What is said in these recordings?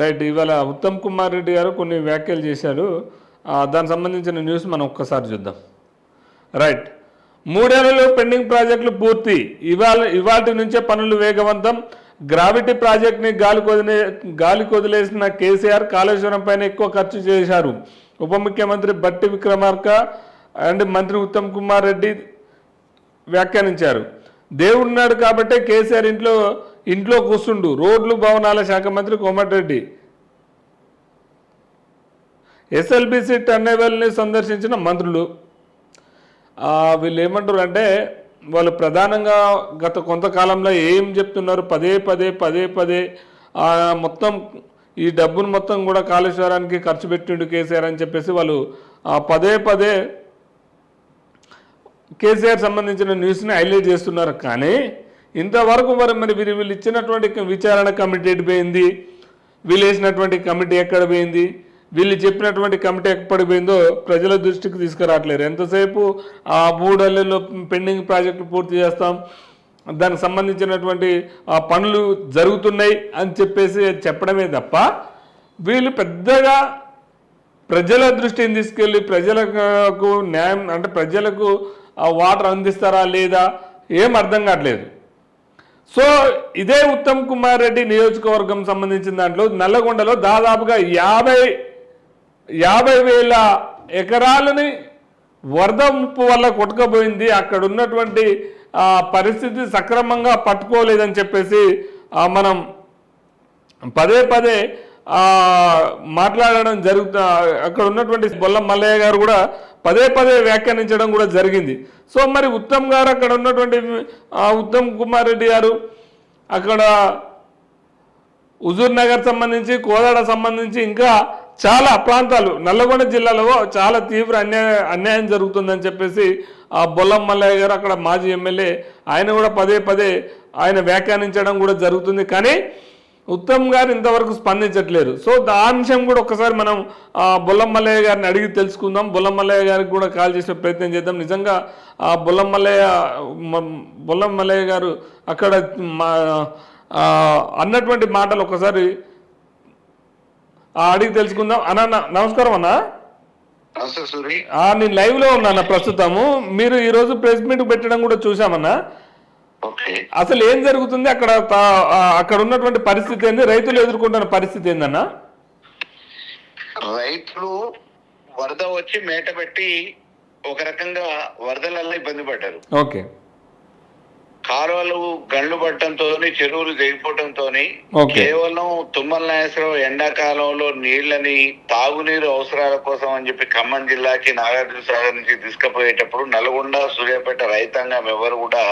Right ఇవాళ ఉత్తమ్ కుమార్ రెడ్డి గారు కొన్ని వ్యాఖ్యలు చేశారు. దానికి సంబంధించిన న్యూస్ మనం ఒక్కసారి చూద్దాం. రైట్ మూడేళ్ళలో పెండింగ్ ప్రాజెక్టులు పూర్తి. ఇవాళ ఇవాటి నుంచే పనులు వేగవంతం. గ్రావిటీ ప్రాజెక్ట్ని గాలి కొదిలే గాలి కొదిలేసిన కేసీఆర్ కాళేశ్వరం పైన ఎక్కువ ఖర్చు చేశారు. ఉప ముఖ్యమంత్రి బట్టి విక్రమార్క అండ్ మంత్రి ఉత్తమ్ కుమార్ రెడ్డి వ్యాఖ్యానించారు. దేవుడున్నాడు కాబట్టే కేసీఆర్ ఇంట్లో ఇంట్లో కూర్చుండు రోడ్లు భవనాల శాఖ మంత్రి కోమటిరెడ్డి. ఎస్ఎల్బిసి టర్నేబుల్ని సందర్శించిన మంత్రులు. వీళ్ళు ఏమంటారు అంటే వాళ్ళు ప్రధానంగా గత కొంతకాలంలో ఏం చెప్తున్నారు? పదే పదే పదే పదే. మొత్తం ఈ డబ్బును మొత్తం కూడా కాళేశ్వరానికి ఖర్చు పెట్టిండు కేసీఆర్ అని చెప్పేసి వాళ్ళు ఆ, పదే పదే కేసీఆర్ సంబంధించిన న్యూస్ని హైలైట్ చేస్తున్నారు. కానీ ఇంతవరకు మరి మరి వీరు వీళ్ళు ఇచ్చినటువంటి విచారణ కమిటీ ఎటు పోయింది? వీళ్ళు వేసినటువంటి కమిటీ ఎక్కడ పోయింది? వీళ్ళు చెప్పినటువంటి కమిటీ ఎక్కడ పోయిందో ప్రజల దృష్టికి తీసుకురావట్లేరు ఎంతసేపు ఆ మూడేళ్ళలో పెండింగ్ ప్రాజెక్టు పూర్తి చేస్తాం దానికి సంబంధించినటువంటి ఆ పనులు జరుగుతున్నాయి అని చెప్పేసి చెప్పడమే తప్ప వీళ్ళు పెద్దగా ప్రజల దృష్టిని తీసుకెళ్ళి ప్రజలకు న్యాయం అంటే ప్రజలకు ఆ వాటర్ అందిస్తారా లేదా ఏం అర్థం కావట్లేదు. సో ఇదే ఉత్తమ్ కుమార్ రెడ్డి నియోజకవర్గం సంబంధించిన దాంట్లో నల్లగొండలో దాదాపుగా యాభై యాభై వేల ఎకరాలని వరద ముప్పు వల్ల కొట్టుకపోయింది. అక్కడ ఉన్నటువంటి ఆ, పరిస్థితి సక్రమంగా పట్టుకోలేదని చెప్పేసి మనం పదే పదే మాట్లాడడం జరుగుతు అక్కడ ఉన్నటువంటి బొల్లం మల్లయ్య గారు కూడా పదే పదే వ్యాఖ్యానించడం కూడా జరిగింది. సో మరి ఉత్తమ్ గారు అక్కడ ఉన్నటువంటి ఉత్తమ్ కుమార్ రెడ్డి గారు అక్కడ హుజూర్ నగర్ సంబంధించి కోదాడ సంబంధించి ఇంకా చాలా ప్రాంతాలు నల్లగొండ జిల్లాలో చాలా తీవ్ర అన్యాయ అన్యాయం జరుగుతుందని చెప్పేసి ఆ బొల్లం మల్లయ్య గారు అక్కడ మాజీ ఎమ్మెల్యే ఆయన కూడా పదే పదే ఆయన వ్యాఖ్యానించడం కూడా జరుగుతుంది. కానీ ఉత్తమ్ గారు ఇంతవరకు స్పందించట్లేరు సో ఆ అంశం కూడా ఒకసారి మనం ఆ బొల్లం మల్లయ్య గారిని అడిగి తెలుసుకుందాం. బొల్లం మల్లయ్య గారికి కూడా కాల్ చేసే ప్రయత్నం చేద్దాం. నిజంగా ఆ బొల్లం మల్లయ్య మ- బొల్లం మల్లయ్య గారు అక్కడ అన్నటువంటి మాటలు ఒకసారి అడిగి తెలుసుకుందాం. అన్న నమస్కారం అన్న. నేను లైవ్లో ఉన్నాను ప్రస్తుతము. మీరు ఈ రోజు ప్రెస్ మీట్ పెట్టడం కూడా చూసామన్నా అసలు ఏం జరుగుతుంది? అక్కడ అక్కడ ఉన్నటువంటి పరిస్థితి ఏంది? రైతులు ఎదుర్కొంటున్న పరిస్థితి ఏందన్నా? రైతులు వరద వచ్చి మేట పెట్టి ఒక రకంగా వరదలల్లో ఇబ్బంది పడ్డారు. ఓకే. కాలువలు గండ్లు పట్టడంతో చెరువులు తెగిపోవడంతో ఓకే. కేవలం తుమ్మల నాగేశ్వరరావు ఎండాకాలంలో నీళ్ళని తాగునీరు అవసరాల కోసం అని చెప్పి ఖమ్మం జిల్లాకి నాగార్జున సాగర్ నుంచి తీసుకుపోయేటప్పుడు నల్గొండ సూర్యాపేట రైతాంగం ఎవరు కూడా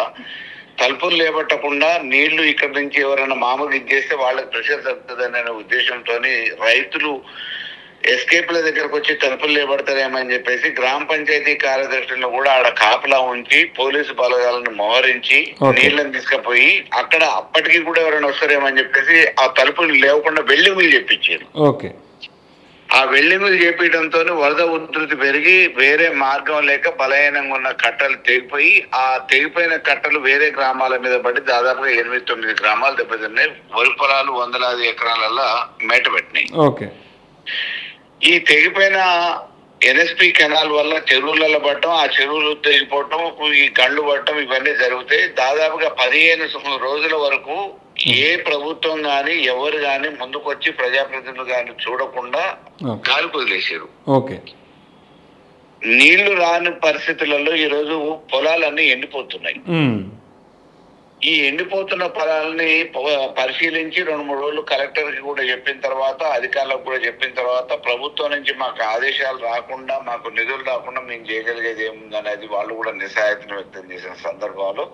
తలుపులు లేబట్టకుండా నీళ్ళు ఇక్కడ నుంచి ఎవరైనా మామూలుగా ఇచ్చేస్తే వాళ్ళకి ప్రెషర్ తగ్గుతుందనే ఉద్దేశంతో రైతులు ఎస్కేప్ల దగ్గరకు వచ్చి తలుపులు లేబడతారేమని చెప్పేసి గ్రామ పంచాయతీ కార్యదర్శులను కూడా ఆడ కాపలా ఉంచి పోలీసు బలగాలను మోహరించి. నీళ్ళని తీసుకుపోయి అక్కడ అప్పటికి కూడా ఎవరైనా వస్తారేమని చెప్పేసి ఆ తలుపులు లేవకుండా వెల్లింగులు చెప్పించారు ఓకే ఆ వెల్లింగులు చేపించడంతో వరద ఉధృతి పెరిగి వేరే మార్గం లేక బలహీనంగా ఉన్న కట్టలు తెగిపోయి ఆ తెగిపోయిన కట్టలు వేరే గ్రామాల మీద పడి దాదాపుగా ఎనిమిది తొమ్మిది గ్రామాలు దెబ్బతిన్నాయి. వరి పొలాలు వందలాది ఎకరాలల్లా మేట పెట్టినాయి. ఓకే. ఈ తెగిపోయిన ఎన్ఎస్పి కెనాల్ వల్ల చెరువులలో పడటం ఆ చెరువులు తెగిపోవటం ఈ గండ్లు పడటం ఇవన్నీ జరుగుతాయి దాదాపుగా పదిహేను రోజుల వరకు ఏ ప్రభుత్వం గాని ఎవరు గాని ముందుకొచ్చి ప్రజాప్రతినిధులు గాని చూడకుండా గాలి వదిలేసారు ఓకే నీళ్ళు రాని పరిస్థితులలో ఈ రోజు పొలాలన్నీ ఎండిపోతున్నాయి. ఉమ్. ఈ ఎండిపోతున్న పొలాలని పరిశీలించి రెండు మూడు రోజులు కలెక్టర్కి కూడా చెప్పిన తర్వాత అధికారులకు కూడా చెప్పిన తర్వాత ప్రభుత్వం నుంచి మాకు ఆదేశాలు రాకుండా మాకు నిధులు రాకుండా మేము చేయగలిగేది ఏముందనేది వాళ్ళు కూడా నిస్సహాయతను వ్యక్తం చేసిన సందర్భాలు.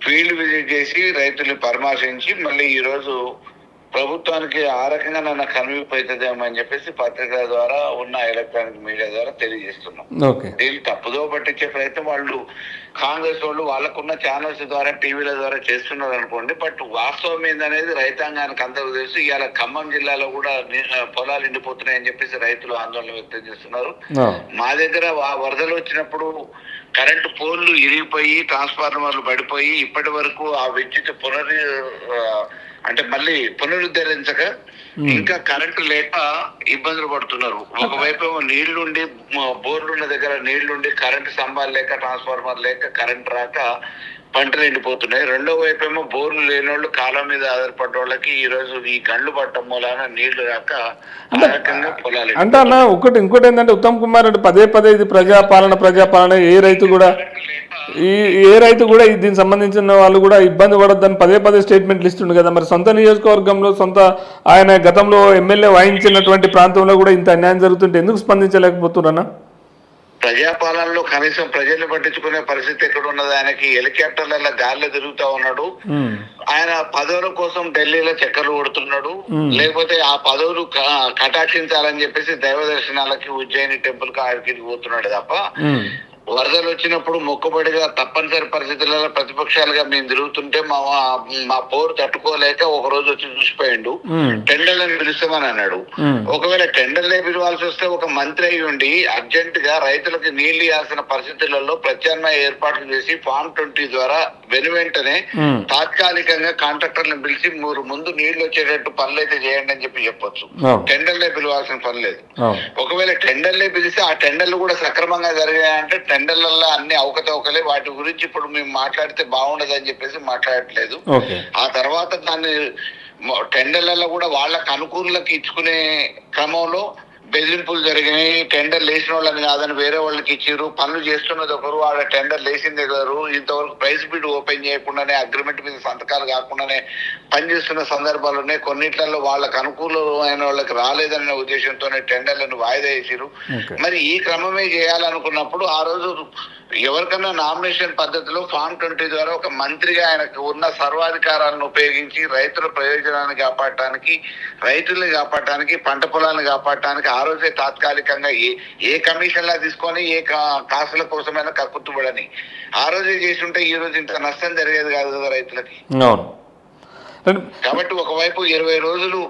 ఫీల్డ్ విజిట్ చేసి రైతుల్ని పరామర్శించి మళ్ళీ ఈరోజు ప్రభుత్వానికి ఆ రకంగా నన్ను కనువిపోతుందేమో అని చెప్పేసి పత్రికల ద్వారా ఉన్న ఎలక్ట్రానిక్ మీడియా ద్వారా తెలియజేస్తున్నాం. దీన్ని తప్పుదో పట్టించే ప్రయత్నం వాళ్ళు కాంగ్రెస్ వాళ్ళు వాళ్ళకున్న ఛానల్స్ ద్వారా టీవీల ద్వారా చేస్తున్నారు అనుకోండి బట్ వాస్తవం ఏందనేది రైతాంగానికి అందరూ తెలుసు. ఇవాళ ఖమ్మం జిల్లాలో కూడా పొలాలు ఎండిపోతున్నాయని చెప్పేసి రైతులు ఆందోళన వ్యక్తం చేస్తున్నారు. మా దగ్గర వరదలు వచ్చినప్పుడు కరెంటు పోల్లు ఇరిగిపోయి ట్రాన్స్ఫార్మర్లు పడిపోయి ఇప్పటి వరకు ఆ విద్యుత్ పునరు అంటే మళ్ళీ పునరుద్ధరించక ఇంకా కరెంటు లేక ఇబ్బందులు పడుతున్నారు. ఒకవైపు ఏమో నీళ్ళుండి బోర్లున్న దగ్గర నీళ్ళుండి కరెంటు స్తంభాలు లేక ట్రాన్స్ఫార్మర్ లేక కరెంట్ రాక పంటలు ఎండిపోతున్నాయి రెండో వైపు ఏమో బోర్లు లేని వాళ్ళు కాలం మీద ఆధారపడ్డ వాళ్ళకి ఈ రోజు ఈ గండ్లు పట్టడం మూలాన నీళ్ళు రాక ఆ రకంగా పొలాలు అంటే అన్న ఒకటి ఇంకోటి ఏంటంటే ఉత్తమ్ కుమార్ రెడ్డి పదే పదే ఇది ప్రజాపాలన ప్రజాపాలన ఏ రైతు కూడా ఏ రైతు కూడా ఈ దీనికి సంబంధించిన వాళ్ళు కూడా ఇబ్బంది పడొద్దని పదే పదే స్టేట్మెంట్లు ఇస్తుండు కదా. మరి సొంత నియోజకవర్గంలో సొంత ఆయన గతంలో ఎమ్మెల్యే వాయించినటువంటి ప్రాంతంలో కూడా ఇంత అన్యాయం జరుగుతుంటే ఎందుకు స్పందించలేకపోతున్నారన్న? ప్రజాపాలనలో కనీసం ప్రజల్ని పట్టించుకునే పరిస్థితి ఎక్కడ ఉన్నది ఆయనకి హెలికాప్టర్ల గాల్లో తిరుగుతా ఉన్నాడు. ఆయన పదవుల కోసం ఢిల్లీలో చక్కర్లు కొడుతున్నాడు. లేకపోతే ఆ పదవులు కటాక్షించాలని చెప్పేసి దైవ దర్శనాలకి ఉజ్జయిని టెంపుల్కి ఆడికి పోతున్నాడు తప్ప వరదలు వచ్చినప్పుడు మొక్కుబడిగా తప్పనిసరి పరిస్థితులలో ప్రతిపక్షాలుగా మేము తిరుగుతుంటే మా మా పోరు తట్టుకోలేక ఒక రోజు వచ్చి చూసిపోయిండు. టెండర్లను పిలుస్తామని అన్నాడు. ఒకవేళ టెండర్లే పిలవాల్సి వస్తే ఒక మంత్రి అయి ఉండి అర్జెంట్గా రైతులకు నీళ్ళు ఇవ్వాల్సిన పరిస్థితులలో ప్రత్యామ్నాయ ఏర్పాట్లు చేసి ఫామ్ ట్వంటీ ద్వారా వెను వెంటనే తాత్కాలికంగా కాంట్రాక్టర్లను పిలిచి మీరు ముందు నీళ్ళు వచ్చేటట్టు పనులు అయితే చేయండి అని చెప్పి చెప్పొచ్చు. టెండర్లే పిలవాల్సిన పని లేదు. ఒకవేళ టెండర్లే పిలిస్తే ఆ టెండర్లు కూడా సక్రమంగా జరిగాయంటే టెండర్లలో అన్ని అవకతవకలే వాటి గురించి ఇప్పుడు మేము మాట్లాడితే బాగుండదు అని చెప్పేసి మాట్లాడట్లేదు. ఆ తర్వాత దాన్ని టెండర్లలో కూడా వాళ్ళకి అనుకూలకు ఇచ్చుకునే క్రమంలో బెదిరింపులు జరిగినాయి. టెండర్ లేచిన వాళ్ళని కాదని వేరే వాళ్ళకి ఇచ్చారు పనులు చేస్తున్నది ఒకరు. వాళ్ళ టెండర్ లేచింది ఒకరు ఇంతవరకు ప్రైస్ బిడ్ ఓపెన్ చేయకుండానే అగ్రిమెంట్ మీద సంతకాలు కాకుండానే పనిచేస్తున్న సందర్భాలు ఉన్నాయి. కొన్నిట్లలో వాళ్ళకి అనుకూలమైన వాళ్ళకి రాలేదనే ఉద్దేశంతోనే టెండర్లను వాయిదా వేసారు మరి ఈ క్రమమే చేయాలనుకున్నప్పుడు ఆ రోజు ఎవరికన్నా నామినేషన్ పద్ధతిలో ఫామ్ ట్వంటీ ద్వారా ఒక మంత్రిగా ఆయనకు ఉన్న సర్వాధికారాలను ఉపయోగించి రైతుల ప్రయోజనాన్ని కాపాడటానికి రైతుల్ని కాపాడటానికి పంట పొలాలను కాపాడటానికి ఆ రోజే తాత్కాలికంగా ఏ ఏ కమిషన్లా తీసుకొని ఏ కా- కాసుల కోసమైనా కక్కుర్తుబడని ఆ రోజే చేసి ఉంటే ఈ రోజు ఇంత నష్టం జరిగేది కాదు కదా రైతులకి. కాబట్టి ఒకవైపు ఇరవై రోజులు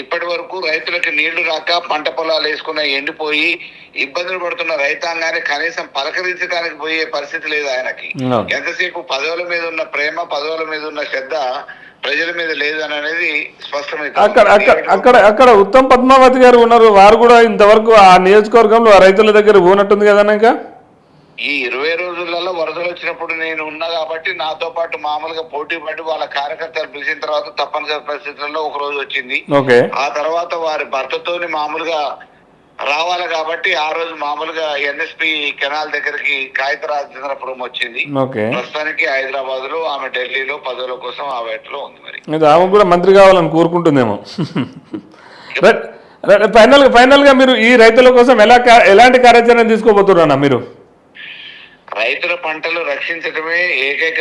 ఇప్పటి వరకు రైతులకు నీళ్ళు రాక పంట పొలాలు వేసుకున్న ఎండిపోయి ఇబ్బందులు పడుతున్న రైతాంగాన్ని కనీసం పలకరించడానికి పోయే పరిస్థితి లేదు ఆయనకి. ఎంతసేపు పదవుల మీద ఉన్న ప్రేమ పదవుల మీద ఉన్న శ్రద్ధ ప్రజల మీద లేదు అని అనేది స్పష్టమైంది అక్కడ అక్కడ అక్కడ ఉత్తమ్ పద్మావతి గారు ఉన్నారు. వారు కూడా ఇంతవరకు ఆ నియోజకవర్గంలో రైతుల దగ్గర పోనట్టుంది కదన్నా ఇంకా? ఈ ఇరవై రోజులలో వరదలు వచ్చినప్పుడు నేను ఉన్నా కాబట్టి నాతో పాటు మామూలుగా పోటీ పడి వాళ్ళ కార్యకర్తలు పిలిచిన తర్వాత తప్పనిసరి పరిస్థితుల్లో ఒక రోజు వచ్చింది. ఆ తర్వాత వారి భర్తతోని మామూలుగా రావాలి కాబట్టి ఆ రోజు మామూలుగా ఎన్ఎస్పి కెనాల్ దగ్గరికి కాగితరాజేంద్రపురం వచ్చింది. ఓకే. ప్రస్తుతానికి హైదరాబాద్లో ఆమె ఢిల్లీలో పదవుల కోసం ఆ వేటలో ఉంది మరి. ఆమె కూడా మంత్రి కావాలని కోరుకుంటుందేమో. రైట్. ఫైనల్ ఫైనల్గా మీరు ఈ రైతుల కోసం ఎలా ఎలాంటి కార్యాచరణ తీసుకోబోతున్నారన్నా మీరు? రైతుల పంటలు రక్షించడమే ఏకైక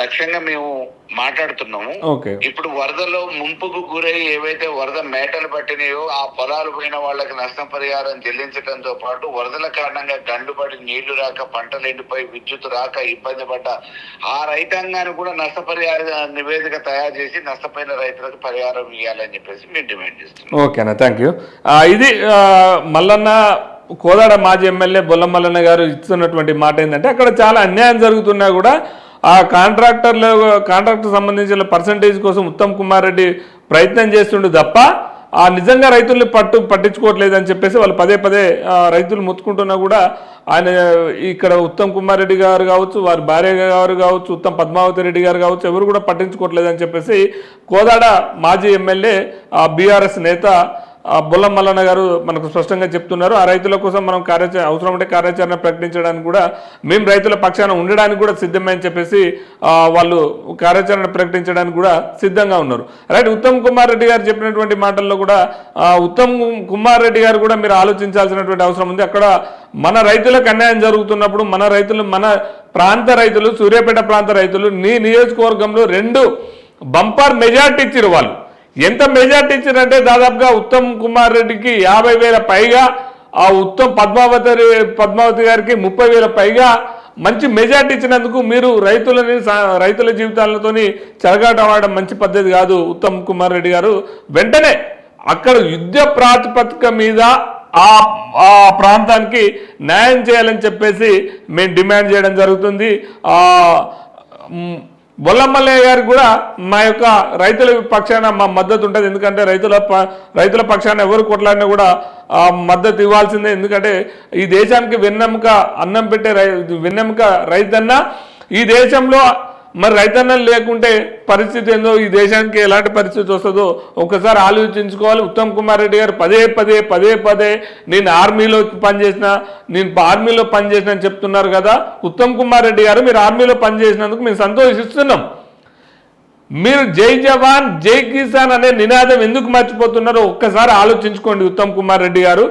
లక్ష్యంగా మేము మాట్లాడుతున్నాము. ఇప్పుడు వరదలో ముంపుకు గురై ఏవైతే వరద మేటలు పట్టినాయో ఆ పొలాలు పోయిన వాళ్ళకి నష్టం పరిహారం చెల్లించడంతో పాటు వరదల కారణంగా గండుపడి నీళ్ళు రాక పంటలు ఎండిపోయి విద్యుత్ రాక ఇబ్బంది పడ్డ ఆ రైతాంగాన్ని కూడా నష్టపరిహార నివేదిక తయారు చేసి నష్టపోయిన రైతులకు పరిహారం ఇవ్వాలని చెప్పేసి మేము డిమాండ్ చేస్తున్నాం. ఓకే అన్న థ్యాంక్ యూ. ఇది మల్లన్న కోదాడ మాజీ ఎమ్మెల్యే బొల్లమల్లన్న గారు ఇస్తున్నటువంటి మాట ఏంటంటే అక్కడ చాలా అన్యాయం జరుగుతున్నా కూడా ఆ కాంట్రాక్టర్లు కాంట్రాక్టర్ సంబంధించిన పర్సంటేజ్ కోసం ఉత్తమ్ కుమార్ రెడ్డి ప్రయత్నం చేస్తుండు తప్ప ఆ నిజంగా రైతుల్ని పట్టు పట్టించుకోవట్లేదు అని చెప్పేసి వాళ్ళు పదే పదే రైతులు ముత్తుకుంటున్నా కూడా ఆయన ఇక్కడ ఉత్తమ్ కుమార్ రెడ్డి గారు కావచ్చు వారి భార్య గారు కావచ్చు ఉత్తమ్ పద్మావతి రెడ్డి గారు కావచ్చు ఎవరు కూడా పట్టించుకోవట్లేదు అని చెప్పేసి కోదాడ మాజీ ఎమ్మెల్యే బీఆర్ఎస్ నేత బుల్ల మల్లన్న గారు మనకు స్పష్టంగా చెప్తున్నారు ఆ రైతుల కోసం మనం కార్యాచరణ అవసరం ఉంటే కార్యాచరణ ప్రకటించడానికి కూడా మేము రైతుల పక్షాన ఉండడానికి కూడా సిద్ధమని చెప్పేసి వాళ్ళు కార్యాచరణ ప్రకటించడానికి కూడా సిద్ధంగా ఉన్నారు. రైట్ ఉత్తమ్ కుమార్ రెడ్డి గారు చెప్పినటువంటి మాటల్లో కూడా ఉత్తమ్ కుమార్ రెడ్డి గారు కూడా మీరు ఆలోచించాల్సినటువంటి అవసరం ఉంది. అక్కడ మన రైతులకు అన్యాయం జరుగుతున్నప్పుడు మన రైతులు మన ప్రాంత రైతులు సూర్యాపేట ప్రాంత రైతులు నీ నియోజకవర్గంలో రెండు బంపర్ మెజార్టీ ఇచ్చారు వాళ్ళు. ఎంత మెజార్టీ ఇచ్చారంటే దాదాపుగా ఉత్తమ్ కుమార్ రెడ్డికి యాభై వేల పైగా ఆ ఉత్తమ్ పద్మావతి పద్మావతి గారికి ముప్పై వేల పైగా మంచి మెజార్టీ ఇచ్చినందుకు మీరు రైతులని సా- రైతుల జీవితాలతోని చెలగాటమాడడం మంచి పద్ధతి కాదు ఉత్తమ్ కుమార్ రెడ్డి గారు. వెంటనే అక్కడ యుద్ధ ప్రాతిపదిక మీద ఆ ఆ ప్రాంతానికి న్యాయం చేయాలని చెప్పేసి మేము డిమాండ్ చేయడం జరుగుతుంది. బొల్లమ్మల్లయ్య గారికి కూడా మా యొక్క రైతుల పక్షాన మా మద్దతు ఉంటుంది. ఎందుకంటే రైతుల ప- రైతుల పక్షాన ఎవరు కొట్లాడినా కూడా మద్దతు ఇవ్వాల్సిందే. ఎందుకంటే ఈ దేశానికి వెన్నెముక అన్నం పెట్టే రై వెన్నెముక రైతన్న ఈ దేశంలో మరి రైతన్నలు లేకుంటే పరిస్థితి ఏందో? ఈ దేశానికి ఎలాంటి పరిస్థితి వస్తుందో ఒకసారి ఆలోచించుకోవాలి. ఉత్తమ్ కుమార్ రెడ్డి గారు పదే పదే పదే పదే నేను ఆర్మీలో పనిచేసిన నేను ఆర్మీలో పనిచేసిన అని చెప్తున్నారు కదా. ఉత్తమ్ కుమార్ రెడ్డి గారు మీరు ఆర్మీలో పనిచేసినందుకు మేము సంతోషిస్తున్నాం. మీరు జై జవాన్ జై కిసాన్ అనే నినాదం ఎందుకు మర్చిపోతున్నారో ఒక్కసారి ఆలోచించుకోండి ఉత్తమ్ కుమార్ రెడ్డి గారు.